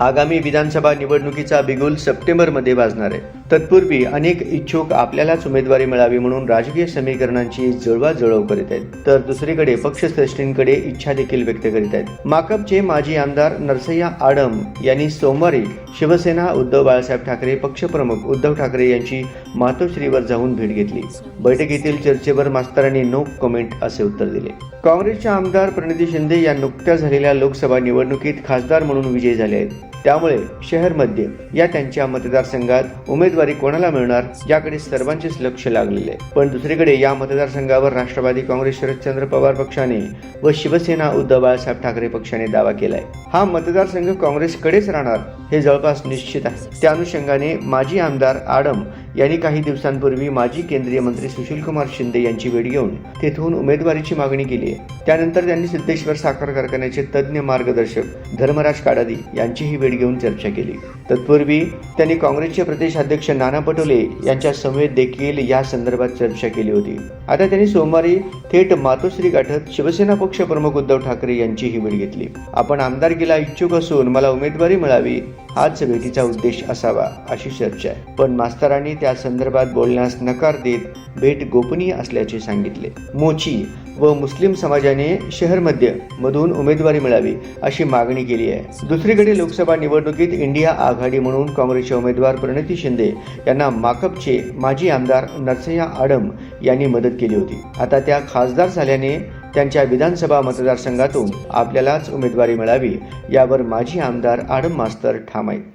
आगामी विधानसभा निवडणुकीचा बिगुल सप्टेंबरमध्ये वाजणार आहे. तत्पूर्वी अनेक इच्छुक आपल्यालाच उमेदवारी मिळावी म्हणून राजकीय समीकरणांची जळवाजळव करीत आहेत. तर दुसरीकडे पक्षश्रेष्ठींकडे इच्छा देखील व्यक्त करीत आहेत. माकपचे माजी आमदार नरसय्या आडम यांनी सोमवारी शिवसेना उद्धव बाळासाहेब ठाकरे पक्षप्रमुख उद्धव ठाकरे यांची मातोश्रीवर जाऊन भेट घेतली. बैठकीतील चर्चेवर मास्तरांनी नो कमेंट असे उत्तर दिले. काँग्रेसच्या आमदार प्रणिती शिंदे या नुकत्याच झालेल्या लोकसभा निवडणुकीत खासदार म्हणून विजयी झाले आहेत. त्यामुळे शहरमध्ये या त्यांच्या मतदारसंघात उमेदवारी कोणाला मिळणार याकडे सर्वांचेच लक्ष लागलेले आहे. पण दुसरीकडे या मतदारसंघावर राष्ट्रवादी काँग्रेस शरदचंद्र पवार पक्षाने व शिवसेना उद्धव बाळासाहेब ठाकरे पक्षाने दावा केलाय. हा मतदारसंघ काँग्रेसकडेच राहणार हे जवळपास निश्चित आहे. त्या अनुषंगाने माजी आमदार आडम यांनी काही दिवसांपूर्वी माजी केंद्रीय मंत्री सुशीलकुमार शिंदे यांची भेट घेऊन तेथून उमेदवारीची मागणी केली आहे. त्यानंतर त्यांनी सिद्धेश्वर साखर कारखान्याचे तज्ज्ञ मार्गदर्शक धर्मराज काडादी यांचीही भेट घेऊन चर्चा केली. तत्पूर्वी त्यांनी काँग्रेसचे प्रदेशाध्यक्ष नाना पटोले यांच्या समवेत देखील या संदर्भात चर्चा केली होती. आता त्यांनी सोमवारी थेट मातोश्री गाठत शिवसेना पक्ष प्रमुख उद्धव ठाकरे यांचीही भेट घेतली. आपण आमदारकीला इच्छुक असून मला उमेदवारी मिळावी हाच भेटीचा उद्देश असावा अशी चर्चा आहे. पण मास्तरांनी त्या संदर्भात बोलण्यास नकार देत भेट गोपनीय असल्याचे सांगितले. मोची व मुस्लिम समाजाने शहरमध्ये मधून उमेदवारी मिळावी अशी मागणी केली आहे. दुसरीकडे लोकसभा निवडणुकीत इंडिया आघाडी म्हणून काँग्रेसचे उमेदवार प्रणिती शिंदे यांना माकपचे माजी आमदार नरसय्या आडम यांनी मदत केली होती. आता त्या खासदार झाल्याने त्यांच्या विधानसभा मतदारसंघातून आपल्यालाच उमेदवारी मिळावी यावर माजी आमदार आडम मास्तर ठाम आहेत.